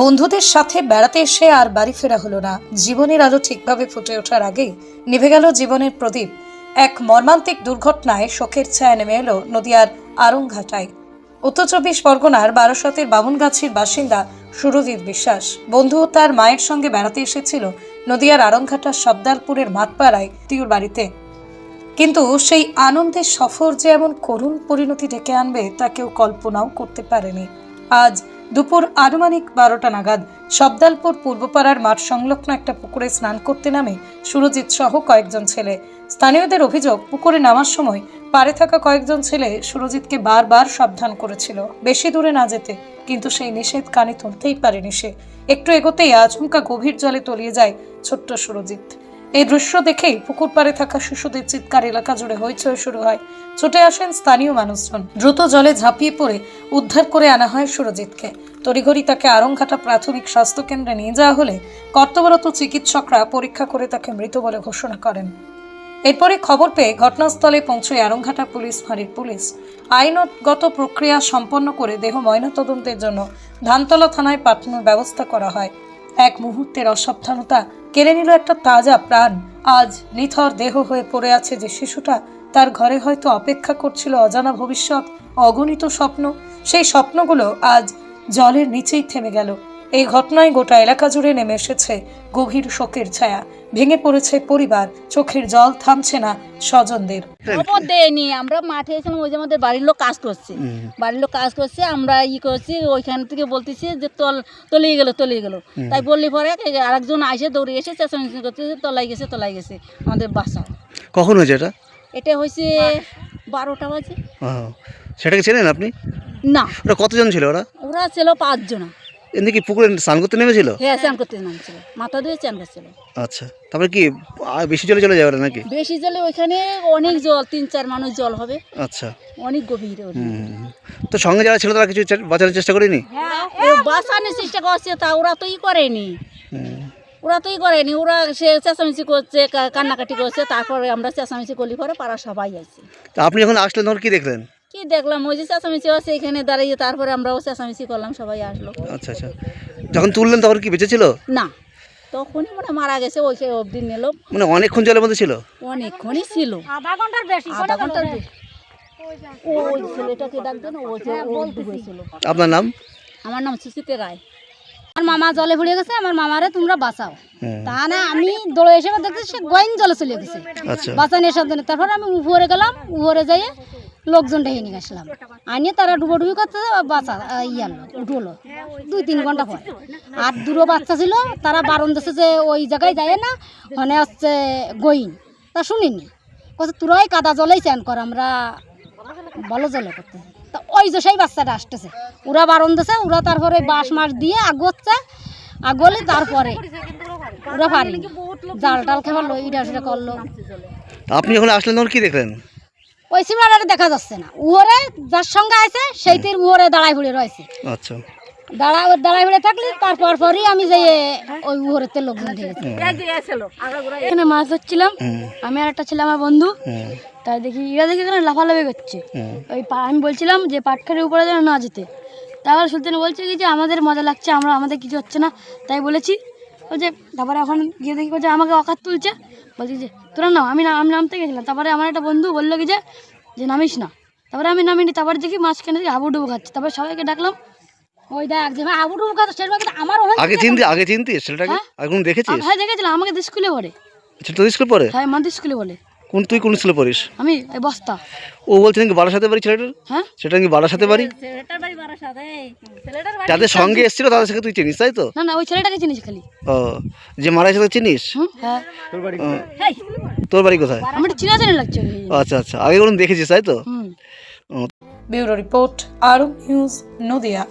বন্ধুদের সাথে বেড়াতে এসে আর বাড়ি ফেরা হলো না। জীবনের আলো ঠিকভাবে ফুটে ওঠার আগেই নিভে গেল জীবনের প্রদীপ। এক মর্মান্তিক দুর্ঘটনায় শোকের ছায়া নেমে এলো নদিয়ার আরংঘাটায়। উত্তর চব্বিশ পরগনার বারাসতের বামুনগাছির বাসিন্দা সুরজিৎ বিশ্বাস। বন্ধু তার মায়ের সঙ্গে বেড়াতে এসেছিল নদিয়ার আরংঘাটার সবদারপুরের মাতপাড়ায় তিউর বাড়িতে। কিন্তু সেই আনন্দের সফর যে এমন করুণ পরিণতি ডেকে আনবে তা কেউ কল্পনাও করতে পারেনি। আজ দুপুর আনুমানিক বারোটা নাগাদ সবদালপুর পূর্বপাড়ার মাঠ সংলগ্ন একটা পুকুরে স্নান করতে নামে সুরজিৎ সহ কয়েকজন ছেলে। স্থানীয়দের অভিযোগ, পুকুরে নামার সময় পারে থাকা কয়েকজন ছেলে সুরজিৎকে বারবার সাবধান করেছিল। বেশি দূরে না যেতে, কিন্তু সেই নিষেধ কানে তুলতেই পারেনি সে। একটু এগোতেই আচমকা গভীর জলে তলিয়ে যায় ছোট্ট সুরজিৎ। এই দৃশ্য দেখেই পুকুর পাড়ে থাকা শিশুদের চিৎকার, এলাকা জুড়ে হইচই শুরু হয়। ছুটে আসেন স্থানীয় মানুষজন। দ্রুত জলে ঝাঁপিয়ে পড়ে, উদ্ধার করে আনা হয় সুরজিৎকে। তড়িঘড়ি তাকে আরংঘাটা প্রাথমিক স্বাস্থ্য কেন্দ্রে নিয়ে যাওয়া হলে কর্তব্যরত চিকিৎসকরা পরীক্ষা করে তাকে মৃত বলে ঘোষণা করেন। এরপরে খবর পেয়ে ঘটনাস্থলে পৌঁছয় আরংঘাটা পুলিশ ফাঁড়ির পুলিশ। আইনগত প্রক্রিয়া সম্পন্ন করে দেহ ময়নাতদন্তের জন্য ধানতলা থানায় পাঠানোর ব্যবস্থা করা হয়। এক মুহূর্তের অসাবধানতা কেড়ে নিল একটা তাজা প্রাণ। আজ নিথর দেহ হয়ে পড়ে আছে যে শিশুটা, তার ঘরে হয়তো অপেক্ষা করছিল অজানা ভবিষ্যৎ, অগণিত স্বপ্ন। সেই স্বপ্নগুলো আজ জলের নিচেই থেমে গেল। এই ঘটনায় গোটা এলাকা জুড়ে নেমে এসেছে গভীর শোকের ছায়া। ভেঙে পড়েছে পরিবার চোখের জল থামছে না স্বজনদের। খবর দেয়নি আমরা মাঠে এসেছিলাম ওই যে আমাদের বাড়ির লোক কাজ করছে। বাড়ির লোক কাজ করছে আমরা ই করছি ওইখান থেকে বলতেছি যে তল তলিয়ে গেল তলিয়ে গেল। তাই বললি পরে আরেকজন আসে দৌড়ে এসে চেঁচামেচি করতেছে তলাই গেছে তলাই গেছে আমাদের বাসা। কখন হয়েছে এটা? এটা হয়েছে বারোটা বাজে। সেটাকে চেনেন আপনি? না। ওরা কতজন ছিল ওরা? ওরা ছিল পাঁচজন। এমনি কি পুকুরে স্নান করতে নেমেছিল? হ্যাঁ চান করতে নামছিল। মাথা দিয়ে চান করছিল। আচ্ছা তারপরে কি আর বেশি জলে চলে যাবে নাকি? বেশি জলে ওইখানে অনেক জল তিন চার মানুষ জল হবে। আচ্ছা। অনেক গভীরে হুম তো সঙ্গে যারা ছিল তারা কিছু চে- বাঁচানোর চেষ্টা করেনি? ও বাঁচানোর চেষ্টা করছে তা ওরা তো ই করেনি। হুম। ওরা তো ই করেনি ওরা সে চেঁচামেচি করছে কা- কান্নাকাটি করছে তারপরে আমরা চেঁচামেচি করলি পরে পাড়া সবাই আছে তা আপনি যখন আসলেন তখন কি দেখলেন? কি দেখলাম? ওই যে চেঁচামেচি আছে এখানে দাঁড়িয়ে তারপরে আমরাও চেঁচামেচি করলাম সবাই আসলো। আচ্ছা আচ্ছা। যখন তুললেন তখন কি বেঁচে ছিল? না। তখনই মানে মারা গেছে ওই সেই অবধি নিল। মানে অনেকক্ষণ জলের মধ্যে ছিল? অনেকক্ষণই ছিল। আধা ঘণ্টার বেশি আধা ঘণ্টার বেশি। ওই ছেলেটাকে ডাকতেন ও যে ডুবেছিল আপনার নাম? আমার নাম সুচিতে রায়। আমার মামা জলে পড়ে গেছে আমার মামারে তোমরা বাঁচাও। তা না আমি দৌড়ে এসে দেখছি সে গোয়েন জলে চলে গেছে। আচ্ছা। বাঁচানো এসব জন্য তারপর আমি উপরে গেলাম উপরে যাইয়ে লোকজন ডেকে নিয়ে আসলাম। আনিয়ে তারা ডুবোডুবি করতে বাঁচা ইয়ে উঠল। দুই তিন ঘণ্টা পর। আর দুটো বাচ্চা ছিল, তারা বারণ দিচ্ছে যে ওই জায়গায় যায় না মানে হচ্ছে গইন। তা শুনিনি। কত তোরাই কাদা জলেই চান কর, আমরা ভালো জলে করতে তা ওই যে সেই বাচ্চাটা আসতেছে। ওরা বারণ দিছে, ওরা তারপরে বাঁশ মাস দিয়ে আগোচ্ছে আগলে তারপরে ওরা পারেনি জাল টাল খেবার লো ইটা করল। আপনি যখন আসলেন কি দেখলেন? ওই সিমরাটা দেখা যাচ্ছে না। উহরে যার সঙ্গে আছে সেইটির উহরে দাঁড়াই ফুড়ে রয়েছে। আচ্ছা। দাঁড়া দাঁড়াই ফুড়ে থাকলে তারপর পরই আমি যে ওই উহরেতে লোকজন দেখেছি এখানে মাছ ধরছিলাম আমি আর একটা ছিলাম আমার বন্ধু। তাই দেখি এরা দেখি এখানে লাফালাফি করছে। ওই পা- আমি বলছিলাম যে পাটখারের উপরে যেন না যেতে। তারপর সুলতান বলছে কি যে আমাদের মজা লাগছে আমরা আমাদের কিছু হচ্ছে না। তাই বলেছি। যে তারপরে এখন গিয়ে দেখি বলছে আমাকে অকাত তুলছে। বলছি যে তোরা নাও আমি আমি নামতে গেছিলাম। তারপরে আমার একটা বন্ধু বলল কি যে যে নামিস না। তারপরে আমি নামিনি তারপরে দেখি মাঝখানে দেখি আবু ডুবু খাচ্ছে। তারপরে সবাইকে ডাকলাম ওই দেখ যে হাবু ডুবু খাচ্ছে আমারও হয়েছে আগে চিনতি আগে চিনতি হ্যাঁ? এখন দেখেছিস? হ্যাঁ দেখেছিলাম আমাকে স্কুলে পড়ে। স্কুল পড়ে? হ্যাঁ মান্দি স্কুলে বলে কোন তুই কোন স্কুলে পড়িস? আমি এই বস্তা। ও বলছে নাকি বারার সাথে বাড়ি ছেলেটার? হ্যাঁ? সেটা নাকি বারার সাথে বাড়ি ছেলেটার বাড়ি বাড়ার সাথে ছেলেটার যাদের সঙ্গে এসেছিল তাদের সাথে তুই চিনিস তাই তো? না না ওই ছেলেটাকে চিনিস খালি। ও যে মারা গেছে চিনিস? হুম হ্যাঁ। ও, তোর বাড়ি কোথায়? আমার চিনা চিনা লাগছে আচ্ছা আচ্ছা আগে কোনো দেখেছিস তাই তো? ব্যুরো রিপোর্ট আরব নিউজ নদিয়া।